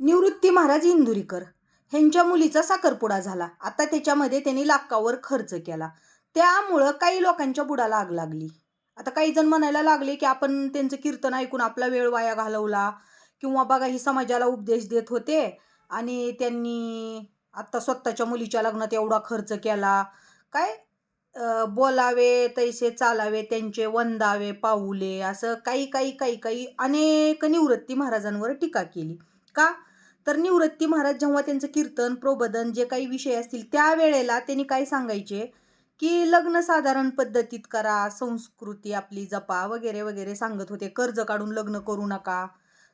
निवृत्ती महाराज इंदुरीकर. ह्यांच्या मुलीचा साखरपुडा झाला. आता त्याच्यामध्ये त्यांनी लाखावर खर्च केला. त्यामुळं काही लोकांच्या बुडाला आग लागली. आता काही जण म्हणायला लागले की आपण त्यांचं कीर्तन ऐकून आपला वेळ वाया घालवला किंवा बघा ही समाजाला उपदेश देत होते आणि त्यांनी आता स्वतःच्या मुलीच्या लग्नात एवढा खर्च केला. काय? बोलावे तैसे चालावे त्यांचे वंदावे पाऊले असं काही काही काही काही अनेक निवृत्ती महाराजांवर टीका केली. का? तर निवृत्ती महाराज जेव्हा त्यांचं कीर्तन प्रबोधन जे काही विषय असतील त्यावेळेला त्यांनी काय सांगायचे? की लग्न साधारण पद्धतीत करा संस्कृती आपली जपा वगैरे वगैरे सांगत होते. कर्ज काढून लग्न करू नका.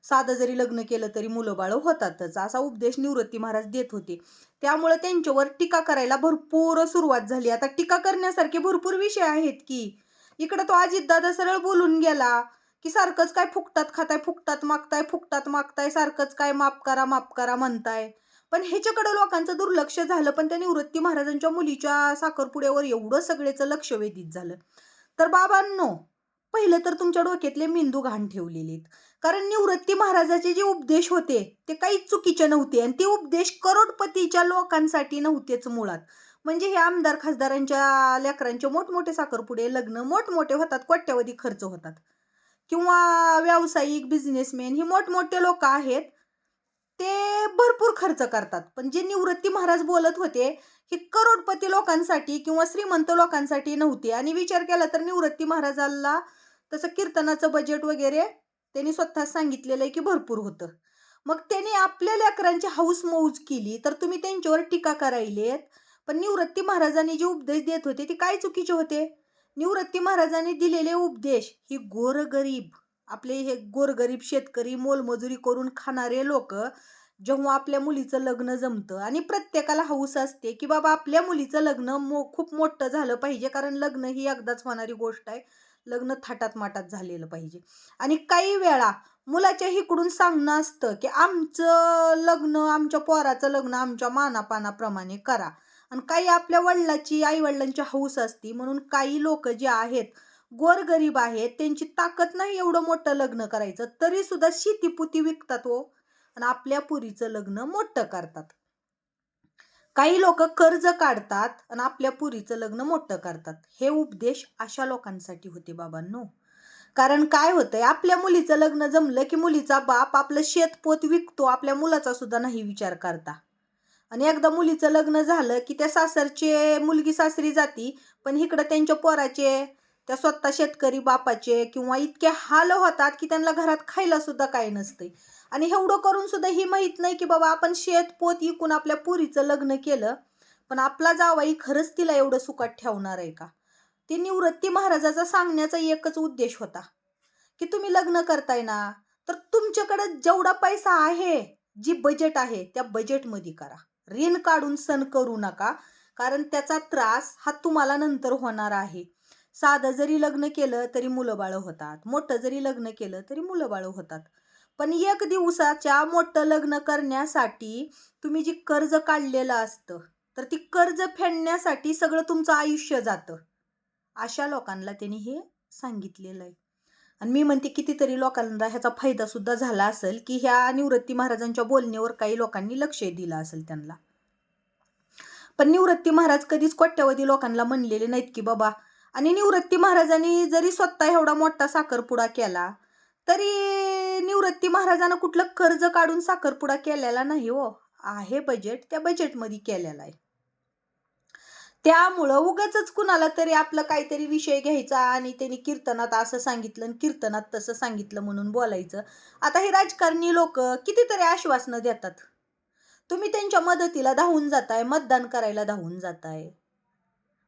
साधं जरी लग्न केलं तरी मुलं बाळं होतातच असा उपदेश निवृत्ती महाराज देत होते. त्यामुळे त्यांच्यावर टीका करायला भरपूर सुरुवात झाली. आता टीका करण्यासारखे भरपूर विषय आहेत की इकडं तो अजितदादा सरळ बोलून गेला. की सारखंच काय फुकटात खाताय फुकटात मागताय फुकटात मागताय सारखंच काय माफ करा माफ करा म्हणताय. पण ह्याच्याकडे लोकांचं दुर्लक्ष झालं पण त्या निवृत्ती महाराजांच्या मुलीच्या साखरपुड्यावर एवढं सगळ्याचं लक्ष वेधित झालं. तर बाबांनो पहिलं तर तुमच्या डोक्यातले मेंदू घाण ठेवलेले आहेत कारण निवृत्ती महाराजाचे जे उपदेश होते ते काहीच चुकीचे नव्हते आणि ते उपदेश करोडपतीच्या लोकांसाठी नव्हतेच मुळात. म्हणजे हे आमदार खासदारांच्या लेकरांचे मोठमोठे साखरपुडे लग्न मोठमोठे होतात कोट्यावधी खर्च होतात. किंवा व्यावसायिक बिझनेसमॅन ही मोठमोठे लोक आहेत ते भरपूर खर्च करतात. पण जे निवृत्ती महाराज बोलत होते हे करोडपती लोकांसाठी किंवा श्रीमंत लोकांसाठी नव्हते. आणि विचार केला तर निवृत्ती महाराजाला तसं कीर्तनाचं बजेट वगैरे त्यांनी स्वतः सांगितलेलं आहे की भरपूर होतं. मग त्यांनी आपल्या लेकरांची हाऊस मौज केली तर तुम्ही त्यांच्यावर टीका करायलेत. पण निवृत्ती महाराजांनी जे उपदेश देत होते ते काय चुकीचे होते? निवृत्ती महाराजांनी दिलेले उपदेश ही गोरगरीब आपले हे गोरगरीब शेतकरी मोलमजुरी करून खाणारे लोक जेव्हा आपल्या मुलीचं लग्न जमतं आणि प्रत्येकाला हौस असते की बाबा आपल्या मुलीचं लग्न मो खूप मोठं झालं पाहिजे कारण लग्न ही एकदाच होणारी गोष्ट आहे. लग्न थाटात माटात झालेलं पाहिजे. आणि काही वेळा मुलाच्या इकडून सांगणं असतं की आमचं लग्न आमच्या पोराचं लग्न आमच्या मानापानाप्रमाणे करा. आणि काही आपल्या वडिलाची आई वडिलांची हौस असती. म्हणून काही लोक जे आहेत गोरगरीब आहेत त्यांची ताकद नाही एवढं मोठं लग्न करायचं. तरी सुद्धा शेतीपुती विकतात हो. आणि आपल्या पुरीचं लग्न मोठं करतात. काही लोक कर्ज काढतात आणि आपल्या पुरीचं लग्न मोठं करतात. हे उपदेश अशा लोकांसाठी होते बाबांनो. कारण काय होतंय आपल्या मुलीचं लग्न जमलं की मुलीचा बाप आपलं शेतपोत विकतो. आपल्या मुलाचा सुद्धा नाही विचार करता. आणि एकदा मुलीचं लग्न झालं की त्या सासरचे मुलगी सासरी जाती पण इकडं त्यांच्या पोराचे त्या स्वतः शेतकरी बापाचे किंवा इतके हाल होतात की त्यांना घरात खायला सुद्धा काही नसते आणि एवढं करून सुद्धा ही माहीत नाही की बाबा आपण शेत पोत इकून आपल्या पुरीचं लग्न केलं पण आपला जावाई खरंच तिला एवढं सुखात ठेवणार आहे का? ती निवृत्ती महाराजाचा सांगण्याचा एकच उद्देश होता की तुम्ही लग्न करताय ना तर तुमच्याकडे जेवढा पैसा आहे जी बजेट आहे त्या बजेटमध्ये करा. ऋण काढून सण करू नका कारण त्याचा त्रास हा तुम्हाला नंतर होणार आहे. साधं जरी लग्न केलं तरी मुलं बाळं होतात मोठं जरी लग्न केलं तरी मुलं बाळं होतात. पण एक दिवसाच्या मोठं लग्न करण्यासाठी तुम्ही जी कर्ज काढलेलं असतं तर ती कर्ज फेडण्यासाठी सगळं तुमचं आयुष्य जातं. अशा लोकांना त्यांनी हे सांगितलेलं आहे. आणि मी म्हणते कितीतरी लोकांना ह्याचा फायदा सुद्धा झाला असेल की ह्या निवृत्ती महाराजांच्या बोलण्यावर काही लोकांनी लक्ष दिलं असेल त्यांना. पण निवृत्ती महाराज कधीच कोट्यावधी लोकांना म्हणलेले नाहीत की बाबा आणि निवृत्ती महाराजांनी जरी स्वतः एवढा मोठा साखरपुडा केला तरी निवृत्ती महाराजांना कुठलं कर्ज काढून साखरपुडा केलेला नाही हो. आहे बजेट त्या बजेटमध्ये केलेला आहे. त्यामुळं उगाच कुणाला तरी आपलं काहीतरी विषय घ्यायचा आणि त्यांनी कीर्तनात असं सांगितलं आणि कीर्तनात तसं सांगितलं म्हणून बोलायचं. आता हे राजकारणी लोक कितीतरी आश्वासनं देतात. तुम्ही त्यांच्या मदतीला धावून जाताय मतदान करायला धावून जाताय.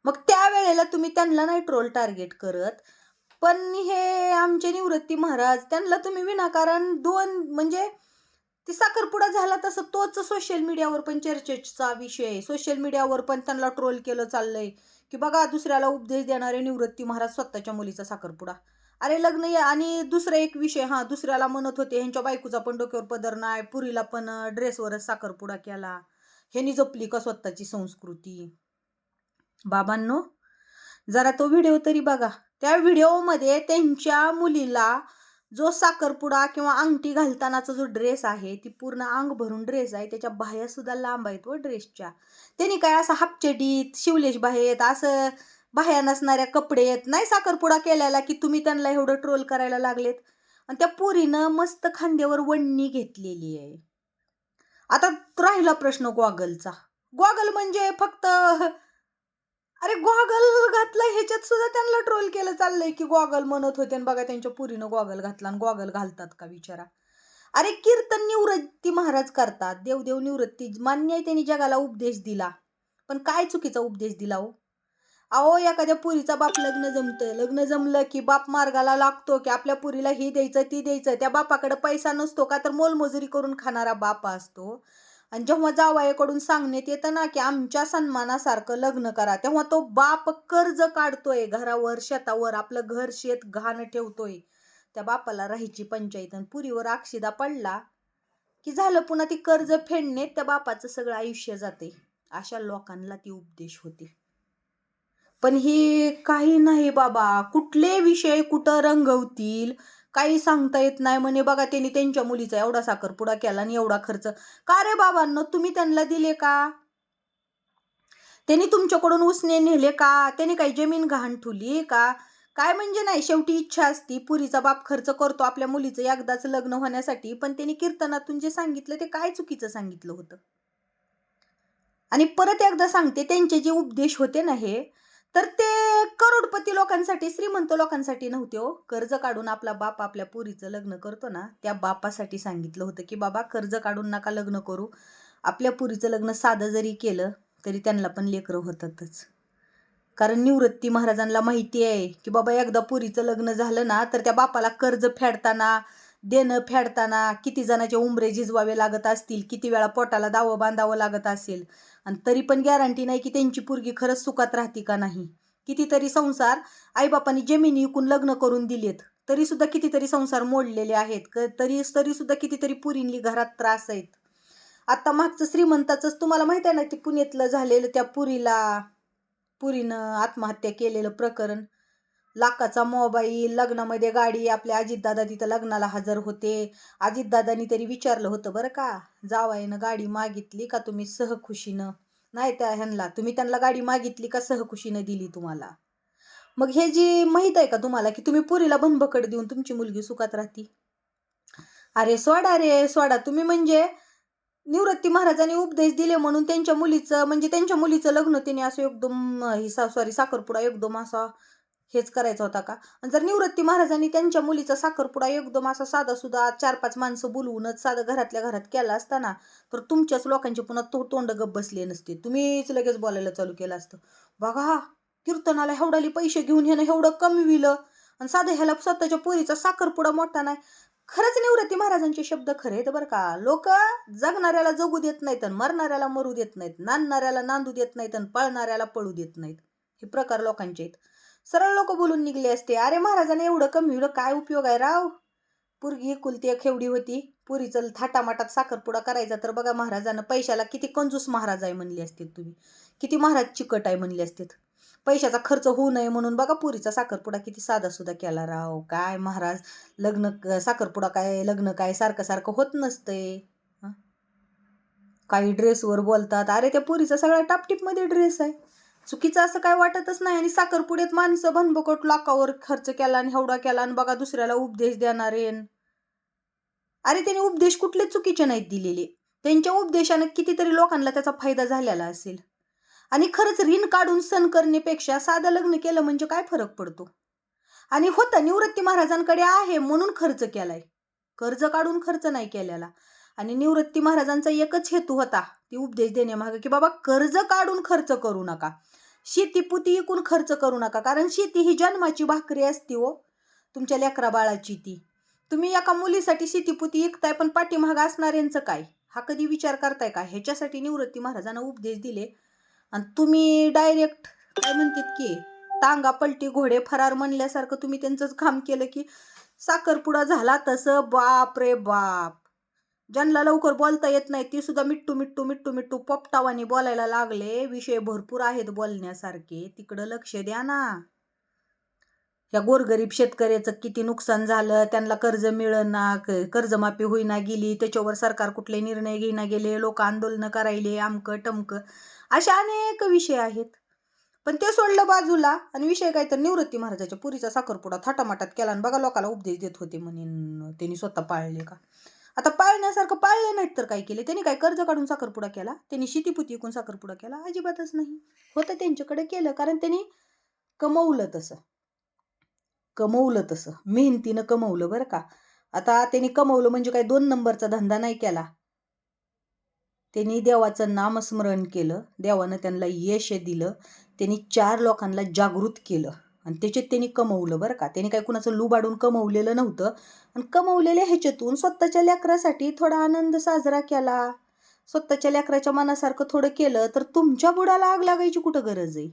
मग त्यावेळेला तुम्ही त्यांना नाही ट्रोल टार्गेट करत. पण हे आमचे निवृत्ती महाराज त्यांना तुम्ही विनाकारण दोन म्हणजे ती साखरपुडा झाला तसं तोच सोशल मीडियावर पण चर्चेचा विषय आहे. सोशल मीडियावर पण त्यांना ट्रोल केलं चाललंय. की बघा दुसऱ्याला उपदेश देणारे निवृत्ती महाराज स्वतःच्या मुलीचा साखरपुडा. अरे लग्न या आणि दुसरा एक विषय हा दुसऱ्याला म्हणत होते ह्यांच्या बायकोचा पण डोक्यावर पदर नाही पुरीला पण ड्रेसवरच साखरपुडा केला. ह्यांनी जपली का स्वतःची संस्कृती? बाबांनो जरा तो व्हिडिओ तरी बघा. त्या व्हिडिओमध्ये त्यांच्या मुलीला जो साखरपुडा किंवा अंगठी घालतानाचा जो ड्रेस आहे ती पूर्ण अंग भरून ड्रेस आहे त्याच्या बाह्या सुद्धा लांब आहेत व ड्रेसच्या त्यांनी काय असं हापचडीत शिवलेश बाहेत असं बाह्या नसणाऱ्या कपडे आहेत. नाही साखरपुडा केलेला की तुम्ही त्यांना एवढं ट्रोल करायला लागलेत. आणि त्या पोरीनं मस्त खांद्यावर वणणी घेतलेली आहे. आता राहिला प्रश्न गॉगलचा. गॉगल म्हणजे फक्त अरे गॉगल घातला ह्याच्यात सुद्धा त्यांना ट्रोल केलं चाललंय की गॉगल म्हणत होते आणि बघा त्यांच्या पुरीनं गॉगल घातला आणि गॉगल घालतात का विचारा अरे कीर्तन निवृत्ती महाराज करतात. देवदेव निवृत्ती मान्य आहे त्यांनी जगाला उपदेश दिला. पण काय चुकीचा उपदेश दिला हो? अहो एखाद्या पुरीचा बाप लग्न जमतं लग्न जमलं की बाप मार्गाला लागतो की आपल्या पुरीला हे द्यायचं ती द्यायचं. त्या बापाकडे पैसा नसतो का तर मोलमजुरी करून खाणारा बाप असतो. आणि जेव्हा जावयाकडून सांगण्यात येतं ना की आमच्या सन्मानासारखं लग्न करा तेव्हा तो बाप कर्ज काढतोय घरावर शेतावर आपलं घर शेत घाण ठेवतोय. त्या बापाला राहायची पंचायत आणि पुरीवर अक्षिदा पडला की झालं पुन्हा ती कर्ज फेडणे त्या बापाचं सगळं आयुष्य जाते. अशा लोकांना ती उपदेश होते. पण हे काही नाही बाबा कुठले विषय कुठं रंगवतील? काही सांगता येत नाही म्हणे बघा त्यांनी त्यांच्या मुलीचा एवढा साखरपुडा केला आणि एवढा खर्च. का रे बाबांनो तुम्ही त्यांना दिले का? त्यांनी तुमच्याकडून उसने नेले का? त्यांनी काही जमीन घाण ठुली का? काय म्हणजे नाही शेवटी इच्छा असती. पुरीचा बाप खर्च करतो आपल्या मुलीचं एकदाच लग्न होण्यासाठी पण त्यांनी कीर्तनातून जे सांगितलं ते काय चुकीचं सांगितलं होतं? आणि परत एकदा सांगते त्यांचे जे उपदेश होते ना हे तर ते करोडपती लोकांसाठी श्रीमंत लोकांसाठी नव्हते हो. कर्ज काढून आपला बाप आपल्या पोरीचं लग्न करतो ना त्या बापासाठी सांगितलं होतं की बाबा कर्ज काढून नका लग्न करू. आपल्या पुरीचं लग्न साधं जरी केलं तरी त्यांना पण लेकरं होतातच. कारण निवृत्ती महाराजांना माहिती आहे की बाबा एकदा पुरीचं लग्न झालं ना तर त्या बापाला कर्ज फेडताना देणं फेडताना किती जणाचे उमरे झिजवावे लागत असतील किती वेळा पोटाला दावं बांधावं लागत असेल? आणि तरी पण गॅरंटी नाही की त्यांची पोरगी खरंच सुखात राहते का नाही? कितीतरी संसार आईबापांनी जमिनी विकून लग्न करून दिलेत तरी सुद्धा कितीतरी संसार मोडलेले आहेत क तरी तरी सुद्धा कितीतरी पुरींनी घरात त्रास आहेत. आता मागचं श्रीमंताचंच तुम्हाला माहिती आहे ना ते पुण्यातलं झालेलं त्या पुरीला पुरीनं आत्महत्या केलेलं प्रकरण. लाखाचा मोबाईल लग्नामध्ये गाडी आपल्या अजितदादा तिथं लग्नाला हजर होते. अजितदादांनी तरी विचारलं होतं बरं का जावायनं गाडी मागितली का तुम्ही सहखुशीनं? नाही त्या ह्यांना तुम्ही त्यांना गाडी मागितली का सहखुशीनं दिली तुम्हाला? मग हे जी माहीत आहे का तुम्हाला की तुम्ही पुरीला भनभकड देऊन तुमची मुलगी सुखात राहती? अरे सोडा रे सोडा. तुम्ही म्हणजे निवृत्ती महाराजांनी उपदेश दिले म्हणून त्यांच्या मुलीचं म्हणजे त्यांच्या मुलीचं लग्न त्यांनी असं एकदम ही सॉरी साखरपुडा एकदम असा हेच करायचा होता का? जर निवृत्ती महाराजांनी त्यांच्या मुलीचा साखरपुडा एकदम असा साधा सुद्धा चार पाच माणसं बोलवूनच साधं घरातल्या घरात केला असताना तर तुमच्याच लोकांचे पुन्हा तो तोंड गप बसले नसते. तुम्हीच लगेच बोलायला चालू केलं असतं. बघा कीर्तनाला एवढाली पैसे घेऊन येणं एवढं कमी विलं. आणि साधं ह्याला स्वतःच्या पोरीचा साखरपुडा मोठा नाही. खरंच निवृत्ती महाराजांचे शब्द खरे आहेत बरं का? लोक जगणाऱ्याला जगू देत नाहीत आणि मरणाऱ्याला मरू देत नाहीत. नांदणाऱ्याला नांदू देत नाहीत आणि पळणाऱ्याला पळू देत नाहीत. हे प्रकार लोकांचे आहेत. सरळ लोक बोलून निघले असते. अरे महाराजाने एवढं कमी एवढं काय उपयोग आहे राव? पुरगी कुलती एक एवढी होती. पुरीचं थाटामाटात साखरपुडा करायचा तर बघा महाराजानं पैशाला किती कंजूस महाराज आहे म्हणले असते तुम्ही. किती महाराज चिकट आहे म्हणले असते पैशाचा खर्च होऊ नये म्हणून बघा पुरीचा साखरपुडा किती साधा सुद्धा केला राव. काय महाराज लग्न साखरपुडा काय लग्न काय सारखं सारखं होत नसतंय. काही ड्रेसवर बोलतात. अरे त्या पुरीचा सगळा टापटीपमध्ये ड्रेस आहे. चुकीचं असं काय वाटतच नाही आणि साखरपुड्यात माणसं भनबकट लाखावर खर्च केला आणि हेवडा केला आणि बघा दुसऱ्याला उपदेश देणारे. अरे त्याने उपदेश कुठले चुकीचे नाहीत दिलेले? त्यांच्या उपदेशानं कितीतरी लोकांना त्याचा फायदा झालेला असेल. आणि खरंच ऋण काढून सण करण्यापेक्षा साधं लग्न केलं म्हणजे काय फरक पडतो? आणि होतं निवृत्ती महाराजांकडे आहे म्हणून खर्च केलाय. कर्ज काढून खर्च नाही केलेला. आणि निवृत्ती महाराजांचा एकच हेतू होता ती उपदेश देण्यामागं की बाबा कर्ज काढून खर्च करू नका. शेतीपुती इकून खर्च करू नका. कारण शेती ही जन्माची भाकरी असते हो तुमच्या लेकरा बाळाची ती. तुम्ही एका मुलीसाठी शेतीपुती इकताय पण पाठीमाग असणाऱ्यांचं काय? हा कधी विचार करताय का? ह्याच्यासाठी निवृत्ती महाराजांना उपदेश दिले. आणि तुम्ही डायरेक्ट काय म्हणतात की तांगा पलटी घोडे फरार म्हणल्यासारखं तुम्ही त्यांचंच काम केलं की साखरपुडा झाला तसं? बाप रे बाप! ज्यांना लवकर बोलता येत नाही ती सुद्धा मिट्टू मिट्टू मिट्टू मिट्टू पोपटावानी बोलायला लागले. विषय भरपूर आहेत बोलण्यासारखे. तिकडं लक्ष द्या ना. ह्या गोरगरीब शेतकऱ्याचं किती नुकसान झालं त्यांना कर्ज मिळना कर्जमाफी होईना गेली त्याच्यावर सरकार कुठले निर्णय घेईना गेले लोक आंदोलनं करायले आमकं टमकं असे अनेक विषय आहेत. पण ते सोडलं बाजूला आणि विषय काय तर निवृत्ती महाराजाच्या पुरीचा साखरपुडा थाटामाटात केला आणि बघा लोकाला उपदेश देत होते म्हणून. त्यांनी स्वतः पाळले का? आता पाळण्यासारखं पाळले नाहीत तर काय केले? त्यांनी काय कर्ज काढून साखरपुडा केला? त्यांनी शेतीपुती विकून साखरपुडा केला? अजिबातच नाही. होतं त्यांच्याकडे केलं कारण त्यांनी कमवलं तसं. कमवलं तसं. मेहनतीनं कमवलं बरं का. आता त्यांनी कमवलं म्हणजे काय? दोन नंबरचा धंदा नाही केला. त्यांनी देवाचं नामस्मरण केलं. देवानं त्यांना यश दिलं. त्यांनी चार लोकांना जागृत केलं. आणि त्याच्यात त्यांनी कमवलं बरं का. त्यांनी काय कुणाचं लुबाडून कमवलेलं नव्हतं. आणि कमवलेल्या ह्याच्यातून स्वतःच्या लेकरासाठी थोडा आनंद साजरा केला. स्वतःच्या लेकराच्या मनासारखं थोडं केलं तर तुमच्या बुडाला आग लागायची कुठं गरज आहे?